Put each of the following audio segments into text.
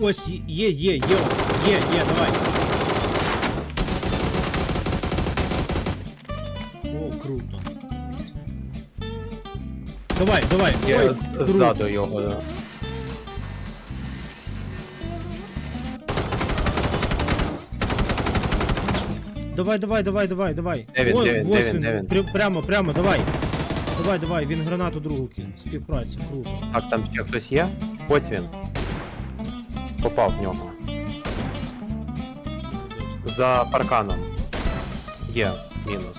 Ось є, є, є, є, є, давай. О, круто. Давай, давай. Я Ой, з- круто. ззаду його. да. Давай, давай, давай, давай, давай. Де він, Ой, де він, ось де він, де він? Пря- прямо, прямо, давай. Давай, давай, він гранату другу кинув. Співпраця, круто. Так, там ще хтось є? Ось він. Попав в нього. За парканом. Є, мінус.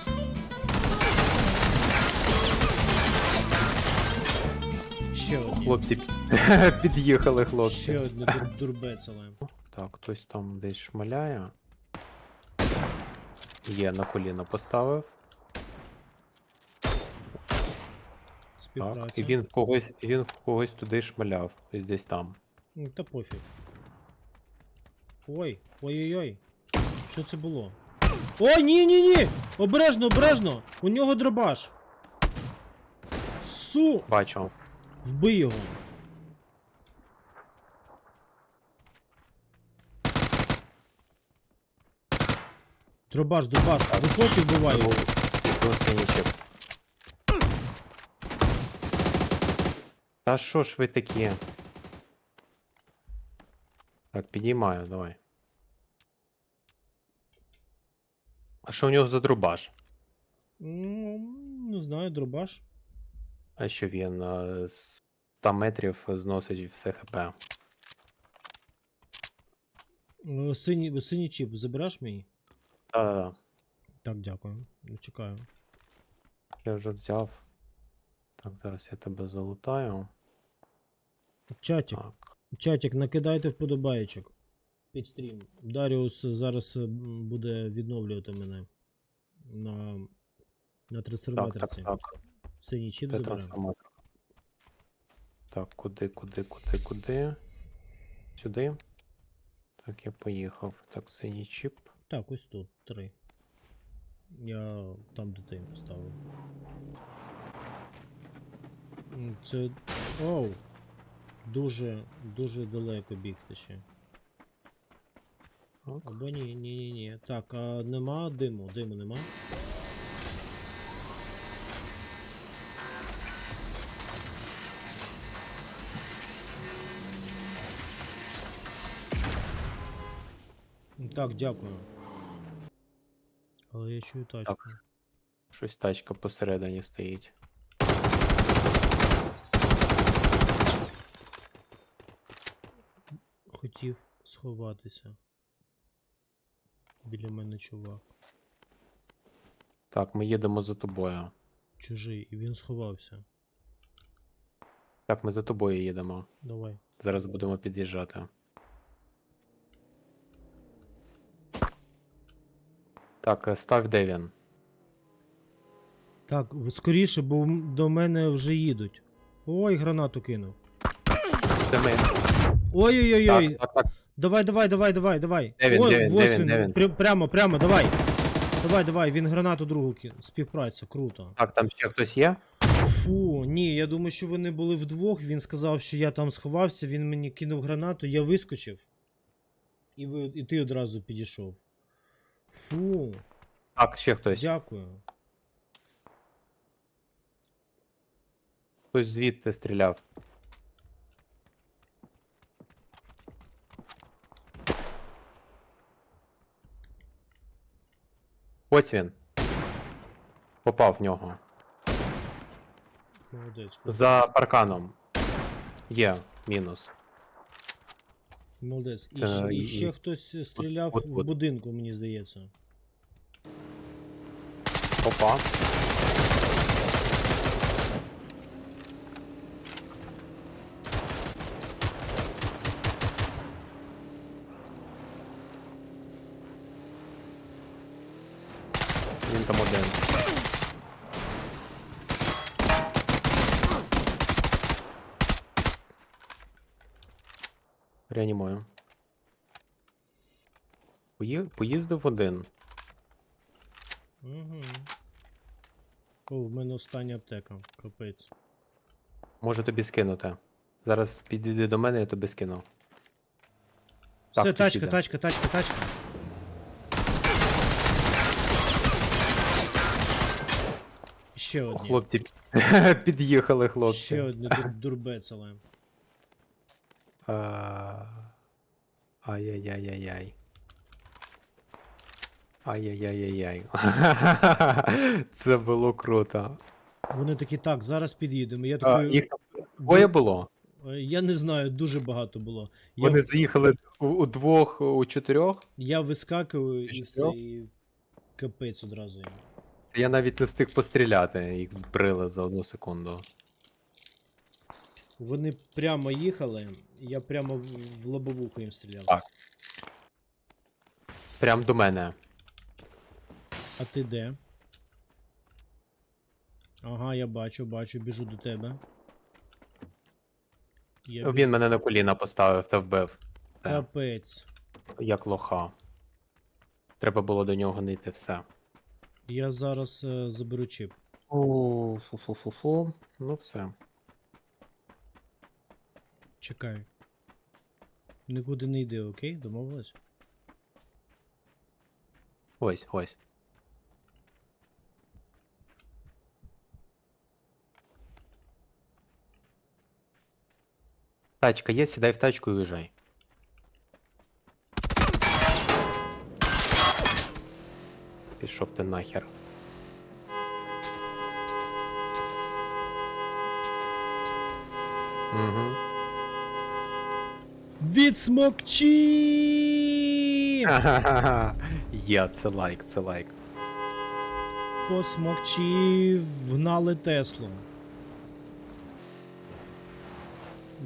Ще одні. Хлопці під'їхали, хлопці. Ще одне дур, дурбецеле. Так, хтось там десь шмаляє. Є, на коліно поставив. Так, Співпраця. і він в когось, він в когось туди шмаляв. Ось десь там. Ну, та пофіг. Ой, ой-ой-ой. Що це було? Ой, ні, ні, ні! Обережно, обережно! У нього дробаш. Су! Бачу. Вбий його. Дробаш, дробаш. Виходь і вбивай його. Та що ж ви такі? Так, підіймаю, давай. А що у нього за дробаш? Ну, не знаю, дробаш. А що він е, з 100 метрів зносить все хп. Е, Синій, синій чіп забереш мені? Та-да-да. Так, дякую. Ну, Чекаю. Я вже взяв. Так, зараз я тебе залутаю. Чатик. Так. Чатик, накидайте вподобаєчок. Під стрім. Даріус зараз буде відновлювати мене на, на Так, так, так. Синій чіп Це Так, куди, куди, куди, куди? Сюди. Так, я поїхав. Так, синій чіп. Так, ось тут, три. Я там ти поставив. Це. Оу! Дуже, дуже далеко бігти ще. Так. Або ні, ні, ні, ні. Так, а нема диму, диму нема. Так, дякую. Але я чую тачку. Щось тачка посередині стоїть. Сховатися. Біля мене чувак. Так, ми їдемо за тобою. Чужий, і він сховався. Так, ми за тобою їдемо. Давай. Зараз будемо під'їжджати. Так, е, став де він. Так, скоріше, бо до мене вже їдуть. Ой, гранату кинув. Це ми. Ой-ой-ой-ой. Так, так, так. Давай, давай, давай, давай, давай. Ой, де він, де він, де? Пря- прямо, прямо, давай. Давай, давай, він гранату другу кинув. Співпраця, круто. Так, там ще хтось є? Фу, ні, я думаю, що вони були вдвох. Він сказав, що я там сховався, він мені кинув гранату, я вискочив. І, ви, і ти одразу підійшов. Фу, Так, ще хтось. дякую. Хтось звідти стріляв. Ось він. Попав в нього. Молодець. За парканом. Є, мінус. Молодець. І, Це ще, і ще хтось стріляв от- в от. будинку, мені здається. Опа. Він там один. Реанімую. Пої- Поїздив один. Угу. О, в мене остання аптека. Капець. Можу тобі скинути. Зараз підійди до мене, я тобі скину. Все, хтось тачка, тачка, тачка, тачка. Ще одні. Хлопці під'їхали, хлопці. Ще одне дур, дурбецеле. Ай-яй-яй-яй-яй. Ай-яй-яй-яй-яй. Це було круто. Вони такі, так, зараз під'їдемо. Я А, їх двоє було. «Е, я не знаю, дуже багато було. Я, Вони заїхали у, у двох, у чотирьох. я вискакую і все, і капець одразу. Я навіть не встиг постріляти, їх збрили за одну секунду. Вони прямо їхали, я прямо в, лобовуху їм стріляв. Так. Прям до мене. А ти де? Ага, я бачу, бачу, біжу до тебе. Я Він біжу. мене на коліна поставив та вбив. Капець. Як лоха. Треба було до нього не йти все. Я зараз е, заберу чіп. О, фу-фу-фу-фу. Ну все. Чекай. Нікуди не йди, окей? Домовились? Ось, ось. Тачка є, сідай в тачку і уїжджай. Пішов ти нахер. Угу. Відсмокчі! Є, це лайк, це лайк. Посмокчі вгнали Теслу.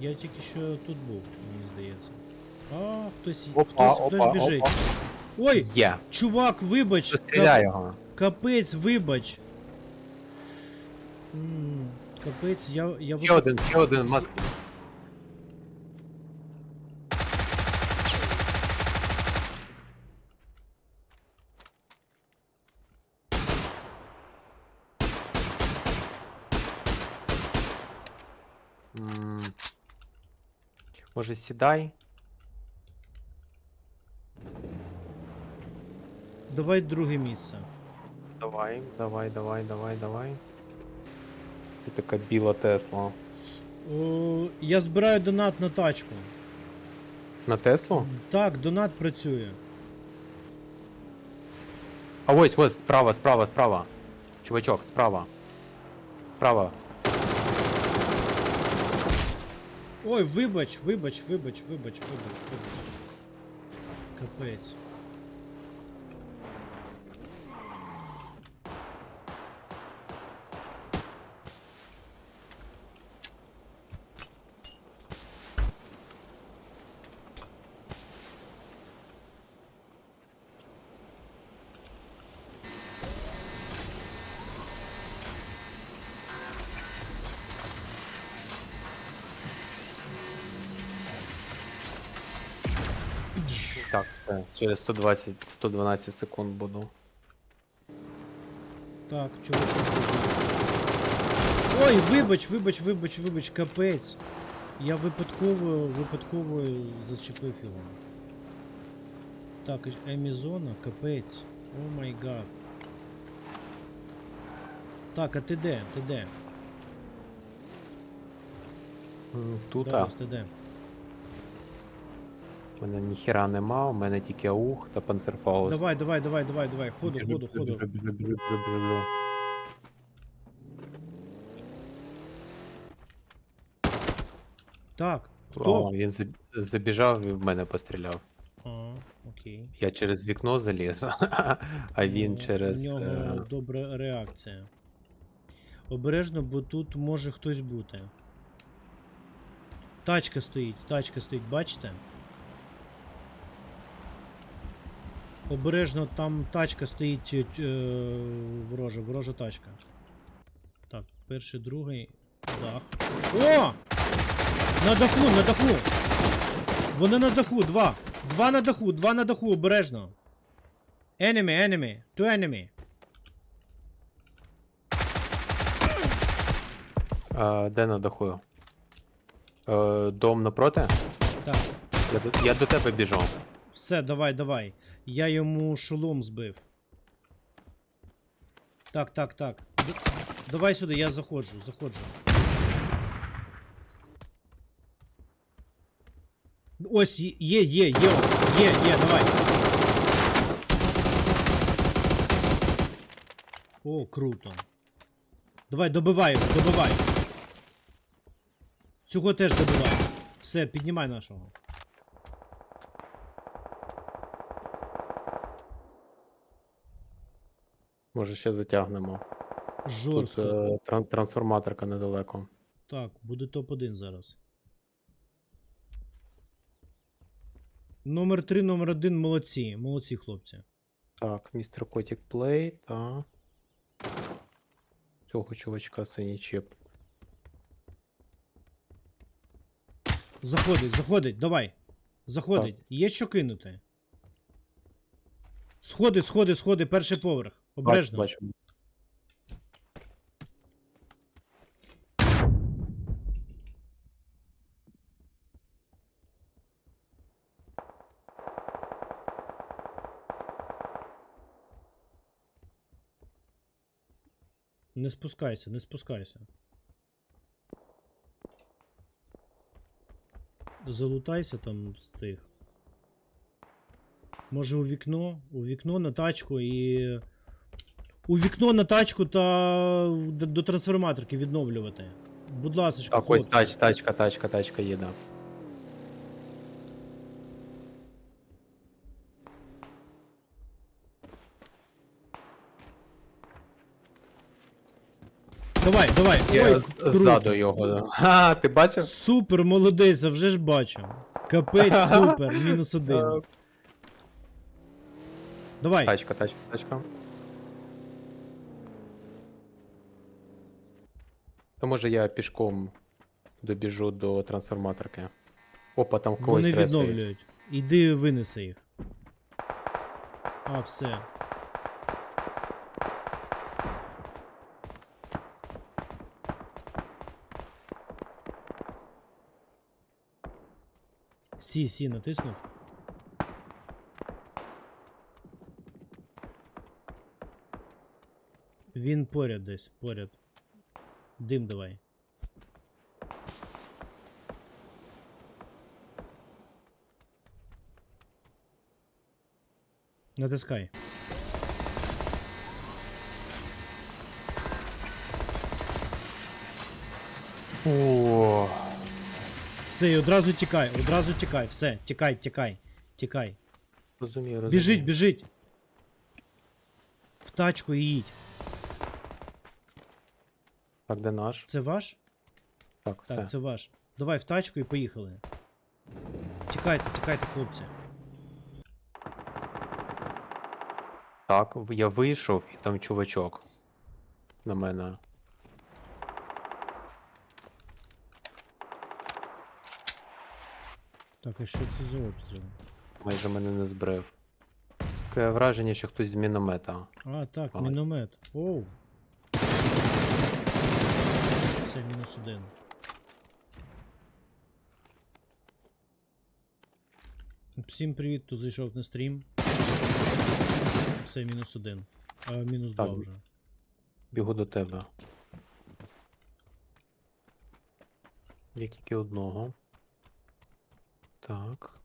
Я тільки що тут був, мені здається. А, хтось, Опа, хтось, опа, хтось біжить. опа. Ой, Є. чувак, вибач. Кап- його. Капець, вибач. М, Капець, я. я Ще один, ще один маск. Може сідай? Давай друге місце. Давай, давай, давай, давай, давай. Це така біла Тесла. О, я збираю донат на тачку. На Теслу? Так, донат працює. А ось, ось, справа, справа, справа. Чувачок, справа. Справа. Ой, вибач, вибач, вибач, вибач, вибач, вибач. Капець. Так, все. Через 120, 112 секунд буду. Так, чувачок. Ой, вибач, вибач, вибач, вибач, капець. Я випадково, випадково зачепив його. Так, Емізона, капець. О май гад. Так, а ти де? Ти де? Тут, а, Тарас, ти де? У мене ніхіра нема, у мене тільки аух та панцерфаус. Давай, давай, давай, давай, давай. Ходу, ходу, ходу. Так, О, хто? він заб- забіжав і в мене постріляв. А, окей. Я через вікно заліз, а він Ну, через. У нього е, добра реакція. Обережно, бо тут може хтось бути. Тачка стоїть, тачка стоїть, бачите? Обережно там тачка стоїть е, е, ворожа, ворожа тачка. Так, перший, другий. Дах. О! На даху, на даху! Вони на даху, два! Два на даху, два на даху, обережно. Enemy, enemy, two enemy. е, де на даху? Е, Дом напроти? Так. Я до, я до тебе біжу. Все, давай, давай. Я йому шолом збив. Так, так, так. Д- давай сюди, я заходжу, заходжу. Ось є, є, є, є, є, давай. О, круто. Давай, добивай, добивай. Цього теж добивай. Все, піднімай нашого. Може ще затягнемо. Тут Жорстко. е, тран- трансформаторка недалеко. Так, буде топ-1 зараз. Номер 3, номер 1 молодці. Молодці, хлопці. Так, містер Котік Плей та. Цього чувачка синій чіп. Заходить, заходить, давай. Заходить. Є що кинути. Сходи, сходи, сходи, перший поверх. Обережно. Бачу, бачу. Не спускайся, не спускайся. Залутайся там з тих. Може у вікно? У вікно на тачку і. У вікно на тачку та до, до трансформаторки відновлювати. Будь ласка, Так, ось тач, тачка, тачка, тачка їде. Давай, давай. Я Ой, з- круто. ззаду його. да. Ха, ти бачив? Супер, молодець, а вже ж бачу. Капець, супер, мінус один. Давай. Тачка, тачка, тачка. То може я пішком добіжу до трансформаторки. Опа, там когось Вони ресує. відновлюють. Іди винеси їх. А, все. Сі, сі, натиснув. Він поряд десь, поряд. Дим давай. Натискай. О, Все, і одразу тікай, одразу тікай, все, тікай, тікай, тікай. розумію, розумію. Біжить, біжить. В тачку і їдь. Так, де наш? Це ваш? Так, все. Так, це ваш. Давай в тачку і поїхали. Тікайте, тікайте, хлопці. Так, в- я вийшов і там чувачок. На мене. Так, а що це за обстріл? Майже мене не збрив. Таке враження, що хтось з міномета. А, так, Ага. міномет. Оу. Це мінус один. Всім привіт, хто зайшов на стрім. Це мінус один. А, мінус два вже. Бігу до тебе. Є тільки одного. Так.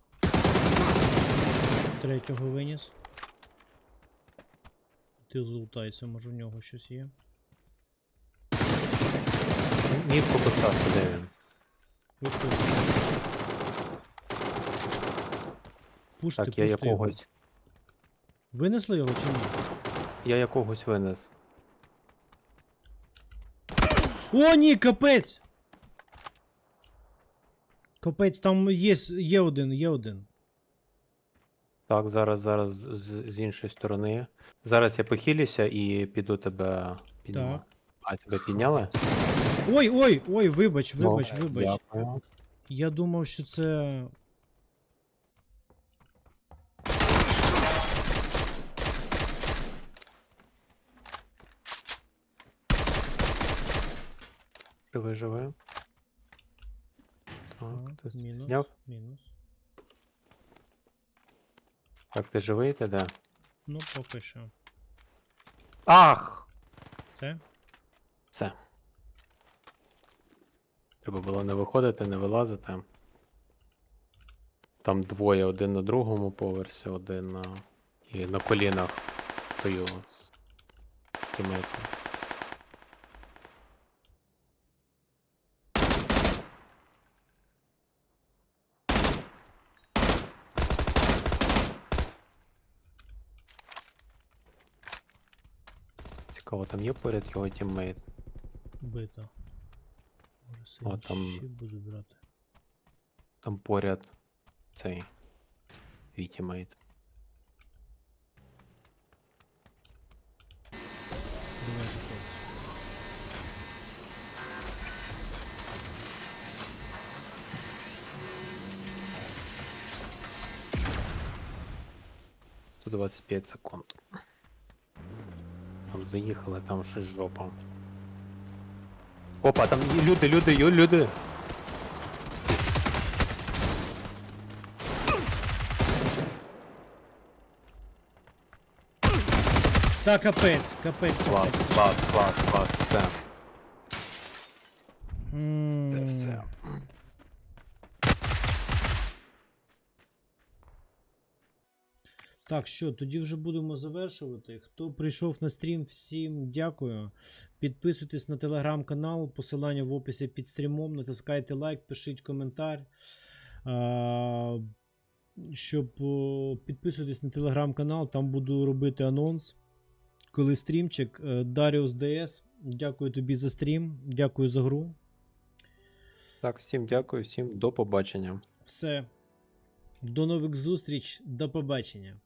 Третього виніс. Ти золотайся, може в нього щось є. Мітку поставте, де він. Ось тут. Пушти, Так, я пушти його. якогось. Винесли його чи ні? Я якогось винес. О, ні, капець! Капець, там є, с- є один, є один. Так, зараз, зараз з, з іншої сторони. Зараз я похилюся і піду тебе підніму. Так. А, тебе підняли? Ой, ой, ой, вибач, вибач, Ну, вибач. Дякую. Я думав, що це. Живи, живи. Так, Так, ти мінус, зняв? мінус. Так, ти живий ти де? Ну, поки що. Ах! Це? Все. Треба було не виходити, не вилазити. Там двоє, один на другому поверсі, один на. І на колінах стою з тімейтом. Цікаво, там є поряд його тіммейт. Бито. Може, О, сильно там- ще буду брати. Там поряд цей твій тімейт. Давай заходь. Тут 25 секунд. Там заїхали, там щось жопа. Опа, там люди, люди, люди. Та капець, капець, Клас, капець. клас, клас, клас, все. Це все. Так, що, тоді вже будемо завершувати. Хто прийшов на стрім, всім дякую. Підписуйтесь на телеграм-канал, посилання в описі під стрімом, натискайте лайк, пишіть коментар. Щоб підписуйтесь на телеграм-канал, там буду робити анонс. Коли стрімчик, Е, Даріус ДС. Дякую тобі за стрім, дякую за гру. Так, всім дякую, всім до побачення. Все. До нових зустріч, до побачення.